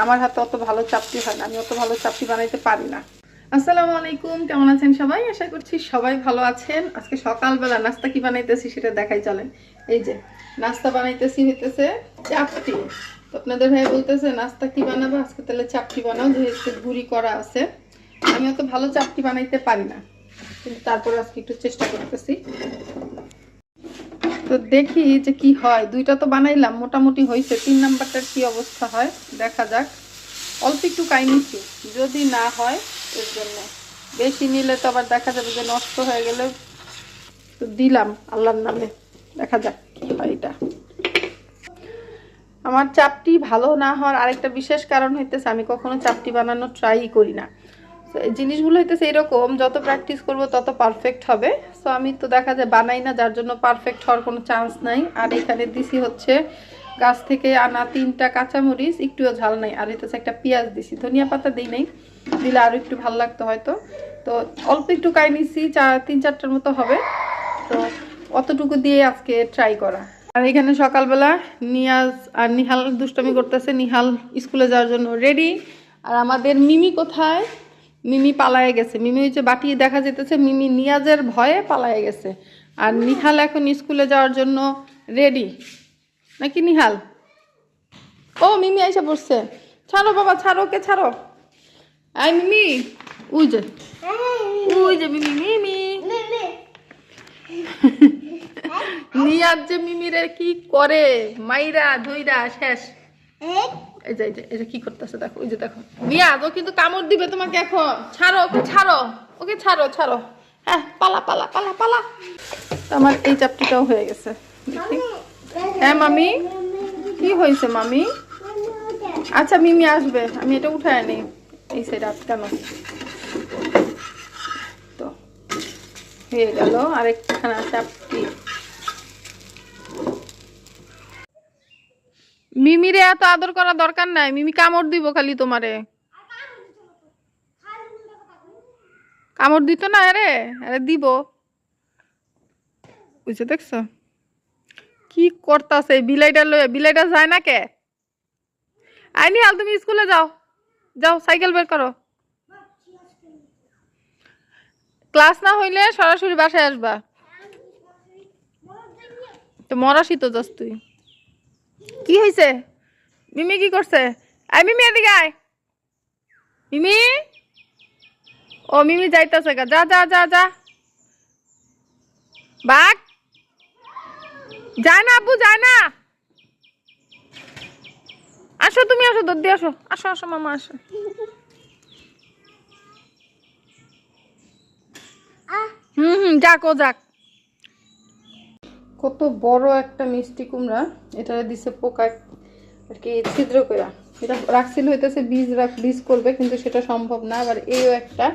আমার হাতে অত ভালো চাপটি হয় না, আমি অত ভালো চাপটি বানাইতে পারি না। আসসালামু আলাইকুম, কেমন আছেন সবাই? আশা করছি সবাই ভালো আছেন। আজকে সকালবেলা নাস্তা কি বানাইতেছি সেটা দেখাই চলেন এই যে, নাস্তা বানাইতেছি হইতেছে চাপটি। তো আপনাদের ভাই বলতেছে, নাস্তা কি বানাবো? আজকে তাহলে চাপটি বানাও, যেহেতু গুড়ি করা আছে। আমি অত ভালো চাপটি বানাইতে পারি না। কিন্তু তারপরে আজকে একটু চেষ্টা করতেছি। তো দেখি যে কি হয়। দুইটা তো বানাইলাম, মোটামুটি হয়েছে তিন নাম্বারটার কি অবস্থা হয়, দেখা যাক। অল্প একটু কাই নিচ্ছি যদি না হয়, এর জন্য। বেশি নিলে তো আবার দেখা যাবে যে নষ্ট হয়ে গেলে তো দিলাম আল্লাহর নামে। দেখা যাক কি হয় এটা। আমার চাপটি ভালো না হওয়ার আরেকটা বিশেষ কারণ হইতেছে, আমি কখনো চাপটি বানানো ট্রাই করি না। জিনিসগুলো হইতেছে এরকম, যত প্র্যাকটিস করব তত পারফেক্ট হবে। সো আমি তো দেখা যায় বানাই না, যার জন্য পারফেক্ট হওয়ার কোনো চান্স নাই। আর এখানে দিছি হচ্ছে গাছ থেকে আনা তিনটা কাঁচামরিচ, একটুও ঝাল নাই। আর হইতেছে একটা পেঁয়াজ দিছি। ধনিয়া পাতা দিই নাই, দিলে আরও একটু ভালো লাগতো হয়তো। তো, অল্প একটু কাই নিছি চার তিন চারটার মতো হবে। তো, অতটুকু দিয়ে আজকে ট্রাই করা। আর এখানে সকালবেলা নিয়াজ আর নিহাল দুষ্টমি করতেছে। নিহাল স্কুলে যাওয়ার জন্য রেডি আর আমাদের মিমি কোথায়? মিমি পালায়ে গেছে। মিমি ওই যে বাটি দেখা যেতেছে, মিমি নিয়াজের ভয়ে পালায়ে গেছে। আর নিহাল এখন স্কুলে যাওয়ার জন্য রেডি নাকি নিহাল? ও, মিমি এসে পড়ছে। ছাড়ো বাবা, ছাড়ো ওকে, ছাড়ো। I, Mimi. উই যে। উই যে মিমি মিমি। নিয়াজ যে মিমিরে কি করে, মাইরা ধইরা, শেষ। এই যে এই যে কি করতেছে, দেখো ওই যে দেখো। নিয়াজ ও কিন্তু কামড় দিবে তোমাকে এখন। ছাড়ো, ওকে ছাড়ো ওকে ছাড়ো ছাড়ো। হ্যাঁ পালা পালা পালা পালা। তো আমার এই চাপটিটাও হয়ে গেছে। হ্যাঁ মামি? কি হয়েছে, মামি? আচ্ছা মিমি আসবে। আমি এটা উঠায় নি এই সাইড আটকানো তো, হয়ে গেল। আরেকখানা চাপটি। মিমিরে এত আদর করা দরকার নাই। মিমি কামড় দিব খালি তোমারে। কামড় দিত না আরে? আরে দিব। বুঝছ দেখছ? কি করতাছে? বিলাইটা লয়ে বিলাইটা যায় না কে? আইনি হাল তুমি স্কুলে যাও। যাও, সাইকেল বের করো। ক্লাস না হইলে সরাসরি বাসায় আসবা। তো মরাসি তো যাস তুই। কি হয়েছে মিমি কি করছে? আই মিমি এদিকে আয়। মিমি? ও মিমি যাইতাছে গা। যা যা যা যা। বাঘ? যায় না আব্বু যায় না। আসো তুমি আসো দর্দি আসো। আসো আসো মামা আসো। হুম হুম যাক ও যাক। কত বড় একটা মিষ্টি কুমড়া এটা দিছে পোকা আর কি ছিদ্র করে এটা রাখছিল হইতেছে বীজ রাখ বীজ করবে, কিন্তু সেটা সম্ভব না। আবার এইও একটা,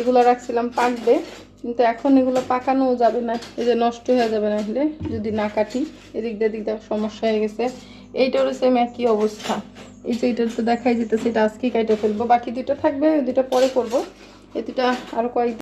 এগুলো রাখছিলাম পাকবে, কিন্তু এখন এগুলো পাকানোও যাবে না, এই যে নষ্ট হয়ে যাবে না হলে, যদি না কাটি, এদিক দিয়ে এদিক দিয়ে সমস্যা হয়ে গেছে। এইটারও সেম একই অবস্থা। এই যে এটা তো দেখাই যেতেছে এটা আজকে কাইটে ফেলব। বাকি দুটো থাকবে দুটো পরে করব। এই দুটা আরও কয়েক